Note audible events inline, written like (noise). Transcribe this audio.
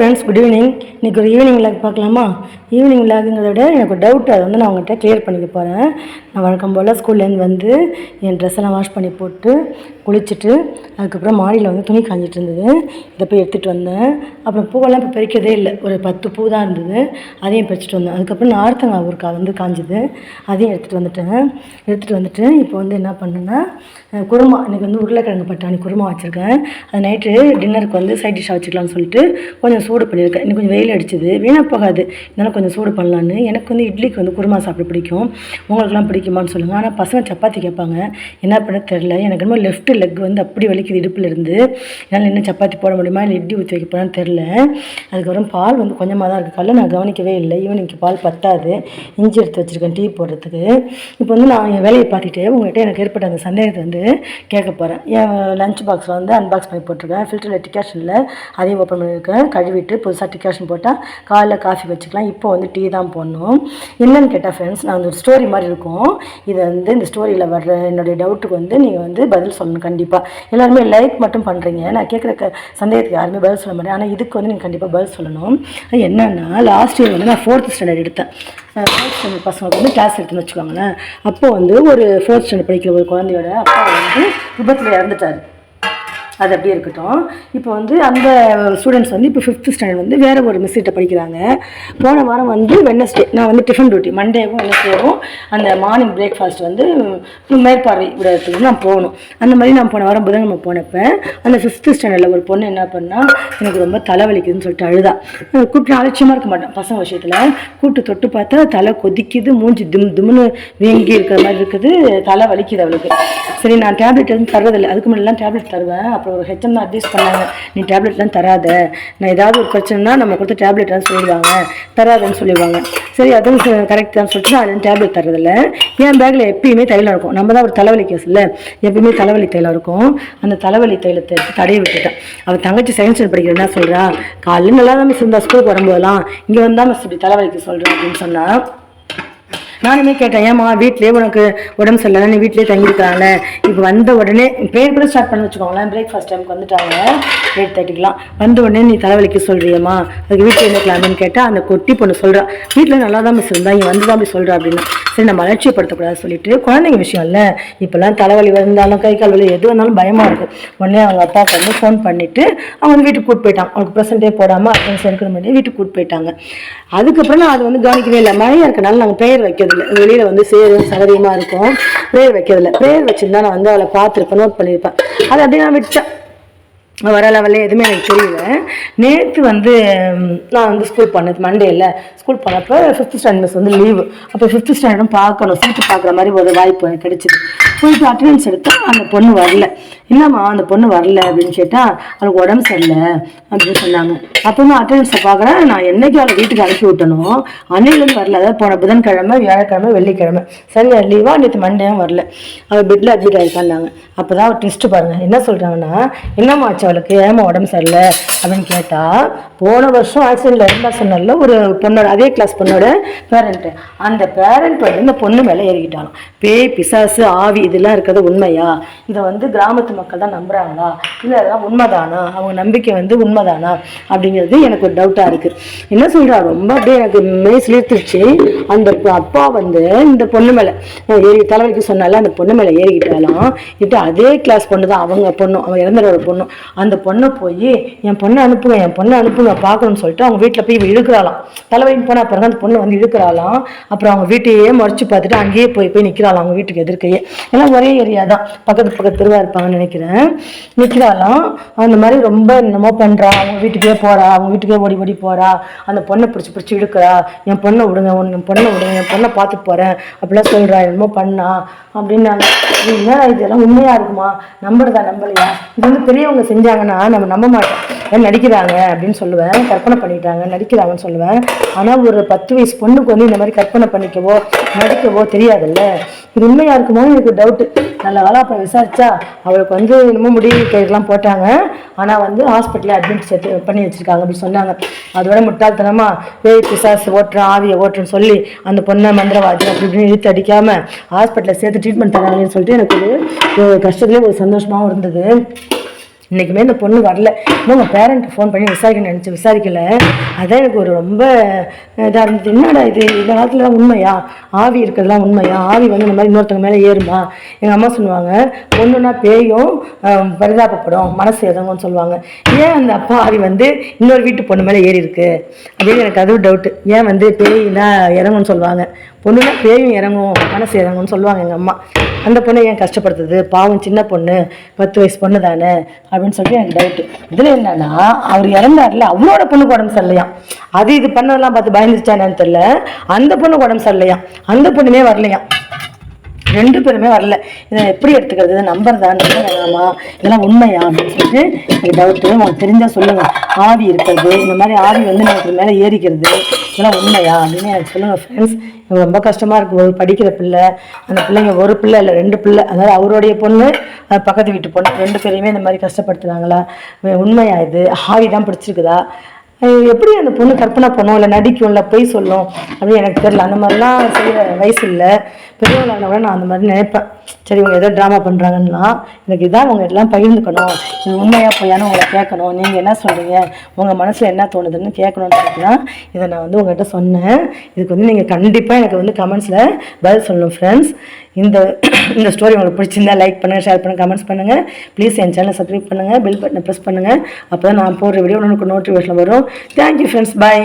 Friends good evening இன்றைக்கி ஒரு evening vlog பார்க்கலாமா? ஈவினிங் லாக்ங்கிறத விட எனக்கு ஒரு டவுட் அதை வந்து நான் உங்கள்கிட்ட க்ளியர் பண்ணிக்க போகிறேன் நான் வழக்கம் போல் ஸ்கூல்லேருந்து வந்து என் ட்ரெஸ்ஸெல்லாம் வாஷ் பண்ணி போட்டு குளிச்சுட்டு அதுக்கப்புறம் மாடியில் வந்து துணி காஞ்சிட்டு இருந்தது. இதை போய் எடுத்துகிட்டு வந்தேன். அப்புறம் பூவெல்லாம் இப்போ பறிக்கதே இல்லை. ஒரு பத்து பூ தான் இருந்தது. அதையும் பறிச்சுட்டு வந்தேன். அதுக்கப்புறம் நார்த்தங்காய் ஊருக்கா வந்து காஞ்சுது. அதையும் எடுத்துகிட்டு வந்துட்டேன். எடுத்துகிட்டு வந்துட்டு இப்போ வந்து என்ன பண்ணேன்னா குருமா. எனக்கு வந்து உருளைக்கிழங்கு பட்டாணி குருமா வச்சுருக்கேன். அது நைட்டு டின்னருக்கு வந்து சைட் டிஷ்ஷாக வச்சுக்கலாம்னு சொல்லிட்டு கொஞ்சம் சூடு பண்ணியிருக்கேன். இன்னும் கொஞ்சம் வெயில் அடிச்சது. வீணாக போகாது. இதனால் கொஞ்சம் சூடு பண்ணலான்னு. எனக்கு வந்து இட்லிக்கு வந்து குருமா சாப்பிட பிடிக்கும். உங்களுக்குலாம் பிடிக்குமான்னு சொல்லுங்கள் ஆனால் பசங்க சப்பாத்தி கேட்பாங்க. என்ன பண்ண தெரில எனக்கு என்னமோ லெஃப்ட் லெக் வந்து அப்படி வலிக்குது இடுப்புலேருந்து. என்னால் இன்னும் சப்பாத்தி போட முடியுமா? இல்லை இட்லி ஊற்றி வைக்க போகிறான்னு தெரில அதுக்கப்புறம் பால் வந்து கொஞ்சமாக தான் இருக்குது காலைல நான் கவனிக்கவே இல்லை. ஈவினிங்க்கு பால் பத்தாது. இஞ்சி எடுத்து வச்சுருக்கேன் டீ போடுறதுக்கு. இப்போ வந்து நான் என் வேலையை பார்த்துட்டு உங்கள்கிட்ட எனக்கு ஏற்பட்ட அந்த சந்தேகத்தை வந்து கேட்க போகிறேன் என் லஞ்ச் பாக்ஸில் வந்து அன்பாக்ஸ் பண்ணி போட்டிருக்கேன். ஃபில்டர் டிகாஷனில் அதையும் ஓப்பன் பண்ணியிருக்கேன். கழுவிட்டு புதுசாக டிகாஷன் போட்டால் காலைல காஃபி வச்சுக்கலாம். இப்போ வந்து டீ தான் போடணும். என்னன்னு கேட்டால் ஃப்ரெண்ட்ஸ் நான் வந்து ஒரு ஸ்டோரி மாதிரி இருக்கும். இதை வந்து இந்த ஸ்டோரியில் வர்ற என்னுடைய டவுட்டுக்கு வந்து நீங்கள் வந்து பதில் சொல்லணும் கண்டிப்பாக எல்லாருமே லைக் மட்டும் பண்ணுறீங்க நான் கேட்குற க சந்தேகத்துக்கு யாருமே பதில் சொல்ல மாட்டேன். ஆனால் இதுக்கு வந்து நீங்கள் கண்டிப்பாக பதில் சொல்லணும். அது என்னன்னா லாஸ்ட் இயர் வந்து நான் ஃபோர்த் ஸ்டாண்டர்ட் எடுத்தேன். ஃபோர்த் ஸ்டாண்டர்ட் பசங்களுக்கு வந்து கிளாஸ் எடுத்துன்னு வச்சுக்கோங்களேன். அப்போ வந்து ஒரு ஃபோர்த் ஸ்டாண்டர்ட் படிக்கிற ஒரு குழந்தையோட அப்பா வந்து விபத்தில் இறந்துட்டார். அது அப்படியே இருக்கட்டும். இப்போ வந்து அந்த ஸ்டூடெண்ட்ஸ் வந்து இப்போ ஃபிஃப்த் ஸ்டாண்டர்ட் வந்து வேறு ஒரு மிஸ்கிட்ட படிக்கிறாங்க. போன வாரம் வந்து வெனஸ்டே நான் வந்து டிஃபன் டியூட்டி மண்டேவும் வெனஸ்டேவும் அந்த மார்னிங் பிரேக்ஃபாஸ்ட் வந்து மேற்பார்வை விடத்துக்கு நான் போகணும். அந்த மாதிரி நான் போன வாரம் புதன்கிழமை போனப்போ அந்த ஃபிஃப்த் ஸ்டாண்டர்டில் ஒரு பொண்ணு என்ன பண்ணா எனக்கு ரொம்ப தலைவலிக்குதுன்னு சொல்லிட்டு அழுதா. கூப்பிட்டு அலட்சியமாக இருக்க மாட்டேன். பசங்க விஷயத்தில் கூப்பிட்டு தொட்டு பார்த்தா தலை கொதிக்குது மூஞ்சி திம் தும்னு வீங்கி இருக்கிற மாதிரி இருக்குது தலை வலிக்குது அவளுக்கு. சரி நான் டேப்லெட் எதுவும் தருவதில்லை அதுக்கு முன்னாடிலாம் டேப்லெட் தருவேன். அப்புறம் ஒரு ஹெச்எம் தான் அட்வைஸ் பண்ணாங்க. நீ டேப்லெட்லாம் தராத. நான் ஏதாவது ஒரு பிரச்சனைனா நம்ம கொடுத்த டேப்லெட்லாம் சொல்லிடுவாங்க தராதுன்னு சொல்லிடுவாங்க. சரி அதுவும் கரெக்ட் தான் சொல்லிட்டு நான் டேப்லெட் தரதில்ல என் பேக்கில் எப்பயுமே தைலம் இருக்கும். நம்ம தான் ஒரு தலைவலி கேஸ் இல்லை. எப்பயுமே தலைவலி தைலம் இருக்கும். அந்த தலைவலி தைலத்தை எடுத்து தடவி விட்டுட்டேன். அவள் தங்கச்சி செகண்ட் ஸ்டாண்டர்ட் படிக்கிற என்ன சொல்கிறா காலையில் நல்லா தான் மிஸ் இருந்தால் ஸ்கூலுக்கு வரும்போதெல்லாம் இங்கே வந்தால் மிஸ் இப்படி தலைவலிக்கு சொல்கிறேன் அப்படின்னு சொன்னால் நானுமே கேட்டேன் ஏமா வீட்லேயே உனக்கு உடம்பு சரியில்லை நீ வீட்லேயே தங்கியிருக்காங்களே இப்போ வந்த உடனே ப்ரேயர் கூட ஸ்டார்ட் பண்ண வச்சுக்கோங்களேன் பிரேக்ஃபாஸ்ட் டைமுக்கு வந்துட்டாங்க. எயிட் தேர்ட்டிக்கெலாம் வந்த உடனே நீ தலைவலிக்கு சொல்றியம்மா? அதுக்கு வீட்டில் இருந்துக்கலாம்னு கேட்டால் அந்த கொட்டி பொண்ணு சொல்கிறா வீட்டில் நல்லா தான் மிஸ் இருந்தா இங்கே வந்து தான் அப்படி சொல்கிறா அப்படின்னு. சரி நம்ம அலட்சியப்படுத்தக்கூடாது சொல்லிட்டு குழந்தைங்க விஷயம் இல்லை. இப்போல்லாம் தலைவலி வந்தாலும் கை கால் வலி எது வந்தாலும் பயமாக இருக்குது உடனே அவங்க அப்பாவுக்கு வந்து ஃபோன் பண்ணிவிட்டு அவங்க வீட்டுக்கு கூட்டு போயிட்டான். அவங்களுக்கு ப்ரெசென்ட்டே போடாமல் அட்டன்ஸ் எடுக்கிற மாதிரி வீட்டுக்கு கூட்டு போயிட்டாங்க. அதுக்கப்புறம் நான் அது வந்து கவனிக்கவே இல்லை. மழையாக இருக்கனால நாங்கள் பெயர் வைக்கிறது வைக்கிறதில்ல வெளியில் வந்து சேரும் சகதியமாக இருக்கும். ப்ரேயர் வைக்கிறதில்ல. ப்ரேயர் வச்சிருந்தா நான் வந்து அவளை பார்த்துருப்பேன் நோட் பண்ணியிருப்பேன். அது அப்படியே நான் விட்டேன் வர லெவலில் எதுவுமே எனக்கு தெரியல நேற்று வந்து நான் வந்து ஸ்கூல் பண்ணது மண்டேல ஸ்கூல் பண்ணப்போ ஃபிஃப்த் ஸ்டாண்டர்ட் மிஸ் வந்து லீவு அப்போ ஃபிஃப்த் ஸ்டாண்டர்டும் பார்க்கணும் சீட்டு பார்க்குற மாதிரி ஒரு வாய்ப்பு எனக்கு கிடைச்சிது. போயிட்டு அட்டண்டன்ஸ் எடுத்தால் அந்த பொண்ணு வரல. என்னம்மா அந்த பொண்ணு வரல அப்படின்னு கேட்டால் அவளுக்கு உடம்பு சரியில்லை அப்படின்னு சொன்னாங்க. அப்போ நான் அட்டண்டன்ஸை பார்க்குறேன். நான் என்னைக்கு அவளை வீட்டுக்கு அனுப்பி விட்டனோ அன்னையிலேருந்து வரல. அதாவது போன புதன்கிழமை வியாழக்கிழமை வெள்ளிக்கிழமை. சரியா லீவா நேற்று மண்டேயும் வரல. அவள் பெட்டில் அட்மிட் ஆகிருக்காண்டாங்க அப்போ தான் ஒரு டெஸ்ட்டு பாருங்கள் என்ன சொல்கிறாங்கன்னா என்னம்மா அவளுக்கு ஏமா உடம்பு சரியில்லை அப்படின்னு கேட்டால் போன வருஷம் ஆக்சிடென்ட்ல இருந்தா சொன்னல ஒரு பொண்ணோட அதே கிளாஸ் பொண்ணோட பேரண்ட்டு அந்த பேரண்ட் வந்து இந்த பொண்ணு மேலே ஏறிக்கிட்டாலும் பேய் பிசாசு ஆவி இதெல்லாம் இருக்கிறது உண்மையா? இதை வந்து கிராமத்து மக்கள் தான் நம்புறாங்களா? இல்லை அதெல்லாம் உண்மைதானா? அவங்க நம்பிக்கை வந்து உண்மைதானா? அப்படிங்கிறது எனக்கு ஒரு டவுட்டாக இருக்குது என்ன சொல்றா? ரொம்ப அப்படியே எனக்கு மெய் சிலிர்த்துருச்சு. அந்த அப்பா வந்து இந்த பொண்ணு மேலே ஏறி தலைவலிக்கு சொன்னால அந்த பொண்ணு மேலே ஏறிக்கிட்டாலும் இது அதே கிளாஸ் பொண்ணு தான் அவங்க பொண்ணும் அவன் இறந்துற பொண்ணு அந்த பொண்ணை போய் என் பொண்ணை அனுப்புங்க என் பொண்ணை அனுப்புங்க பார்க்கணும்னு சொல்லிட்டு அவங்க வீட்டில் போய் இழுக்கிறாளாம். தலைவலின்னு போனால் அப்புறம் அந்த பொண்ணு வந்து இழுக்கிறாளாம். அப்புறம் அவங்க வீட்டையே முறைச்சு பார்த்துட்டு அங்கேயே போய் போய் நிற்கிறாளாம் அவங்க வீட்டுக்கு எதிர்க்கையே. எல்லாம் ஒரே ஏரியா தான். பக்கத்து பக்கத்து திருவா இருப்பாங்கன்னு நினைக்கிறேன். நிற்கிறாளாம் அந்த மாதிரி ரொம்ப என்னமோ பண்ணுறா அவங்க வீட்டுக்கே போகிறா அவங்க வீட்டுக்கே ஓடி ஓடி போகிறா அந்த பொண்ணை பிடிச்சி பிடிச்சி இழுக்கிறா. என் பொண்ணை விடுங்க உன் என் பொண்ணை விடுங்க என் பொண்ணை பார்த்து போகிறேன் அப்படிலாம் சொல்கிறா என்னமோ பண்ணா. அப்படின்னு நான் இதெல்லாம் உண்மையாக இருக்குமா? நம்புறதா நம்பலையா? இது வந்து பெரியவங்க செஞ்சாங்கன்னா நம்ம நம்ப மாட்டோம். ஏன் நடிக்கிறாங்க அப்படின்னு சொல்லுவேன். கற்பனை பண்ணிட்டாங்க நடிக்கிறாங்கன்னு சொல்லுவேன். ஆனால் ஒரு பத்து வயசு பொண்ணுக்கு வந்து இந்த மாதிரி கற்பனை பண்ணிக்கவோ நடிக்கவோ தெரியாதுல்ல. இது உண்மையாக இருக்குமோ? எனக்கு டவுட்டு நல்ல வேலை அப்புறம் விசாரிச்சா அவளுக்கு வந்து என்னமோ முடிவு கைக்கெலாம் போட்டாங்க. ஆனால் வந்து ஹாஸ்பிட்டலில் அட்மிட் சேர்த்து பண்ணி வச்சுருக்காங்க அப்படின்னு சொன்னாங்க. அதோட முட்டாள்தனமா பேய் பிசாசு ஓட்டுறேன் ஆவியை ஓட்டுறேன்னு சொல்லி அந்த பொண்ணை மந்திரவாதி அப்படி இப்படின்னு இழுத்து அடிக்காமல் ஹாஸ்பிட்டலில் சேர்த்து ட்ரீட்மெண்ட் தராங்கன்னு சொல்லிட்டு எனக்கு ஒரு கஷ்டத்துலேயே ஒரு சந்தோஷமாகவும் இருந்தது. இன்றைக்குமே இந்த பொண்ணு வரல. இன்னும் உங்கள் பேரண்ட்டு ஃபோன் பண்ணி விசாரிக்க நினச்சி விசாரிக்கல. அதான் எனக்கு ஒரு ரொம்ப இதாக இருந்தது. என்னடா இது? இந்த காலத்துலலாம் உண்மையா? ஆவி இருக்கிறதுலாம் உண்மையா? ஆவி வந்து இந்த மாதிரி இன்னொருத்தங்க மேலே ஏறுமா? எங்கள் அம்மா சொல்லுவாங்க பொண்ணுன்னா பேயும் பரிதாபப்படும். மனசு எதங்கன்னு சொல்லுவாங்க. ஏன் அந்த அப்பா ஆவி வந்து இன்னொரு வீட்டு பொண்ணு மேலே ஏறி இருக்கு? அப்படின்னு எனக்கு அதுவும் டவுட்டு ஏன் வந்து பேயினா இறங்கும்னு சொல்லுவாங்க. பொண்ணுனா பேயும் இறங்கும். மனசு இறங்கும்னு சொல்லுவாங்க எங்கள் அம்மா. அந்த பொண்ணை ஏன் கஷ்டப்படுத்துது? பாவம் சின்ன பொண்ணு பத்து வயசு பொண்ணு தானே அப்படின்னு சொல்லிட்டு எனக்கு டவுட்டு இதில் என்னன்னா அவர் இறந்தார்ல அவரோட பொண்ணுக்கு உடம்பு சரியில்லையாம் அது இது பண்ணதெல்லாம் பார்த்து பயந்துச்சா என்னன்னு தெரியல. அந்த பொண்ணுக்கு உடம்பு சரியில்லையாம் அந்த பொண்ணுமே வரலையாம் ரெண்டு பேருமே வரல. இதை எப்படி எடுத்துக்கிறது? இதை நம்பர் தான் வேணாமா? இதெல்லாம் உண்மையா? அப்படின்னு சொல்லிட்டு எனக்கு டவுட்டு உங்களுக்கு தெரிஞ்சால் சொல்லுங்கள் ஆவி இருக்கிறது இந்த மாதிரி ஆவி வந்து நமக்கு மேலே ஏறிக்கிறது இதெல்லாம் உண்மையா? அப்படின்னு எனக்கு சொல்லுங்கள் ஃப்ரெண்ட்ஸ் ரொம்ப கஷ்டமாக இருக்கும் ஒரு படிக்கிற பிள்ளை அந்த பிள்ளைங்க ஒரு பிள்ளை இல்லை ரெண்டு பிள்ளை. அதாவது அவருடைய பொண்ணு பக்கத்து வீட்டு பொண்ணு. ரெண்டு பேரையுமே இந்த மாதிரி கஷ்டப்படுத்துனாங்களா உண்மையா இது? ஆவி தான் பிடிச்சிருக்குதா? எப்படி அந்த பொண்ணு கற்பனை பண்ணும்? இல்லை நடிக்கும் இல்லை பொய் சொல்லும்? அப்படின்னு எனக்கு தெரியல. அந்த மாதிரிலாம் செய்கிற வயசு இல்லை. பெரியவங்களான கூட நான் அந்த மாதிரி நினைப்பேன். சரி இவங்க ஏதோ ட்ராமா பண்ணுறாங்கன்னா எனக்கு இதான் அவங்க எல்லாம் பகிர்ந்துக்கணும். இது உண்மையாக பொய்யான்னு உங்களை கேட்கணும். நீங்கள் என்ன சொல்கிறீங்க உங்கள் மனசில் என்ன தோணுதுன்னு கேட்கணும்னு சொல்லிட்டு தான் இதை நான் வந்து உங்கள்கிட்ட சொன்னேன். இதுக்கு வந்து நீங்கள் கண்டிப்பாக எனக்கு வந்து கமெண்ட்ஸில் பதில் சொல்லணும் ஃப்ரெண்ட்ஸ் இந்த (clears throat) இந்த ஸ்டோரி உங்களுக்கு பிடிச்சிருந்தா லைக் பண்ணுங்கள் ஷேர் பண்ணுங்கள் கமெண்ட்ஸ் பண்ணுங்கள் ப்ளீஸ் என் சேனலை சப்ஸ்கிரைப் பண்ணுங்கள் பெல் பட்டனை ப்ரெஸ் பண்ணுங்கள் அப்போ தான் நான் போடுற வீடியோ உனக்கு நோட்டிஃபிகேஷன் வரும். Thank you friends bye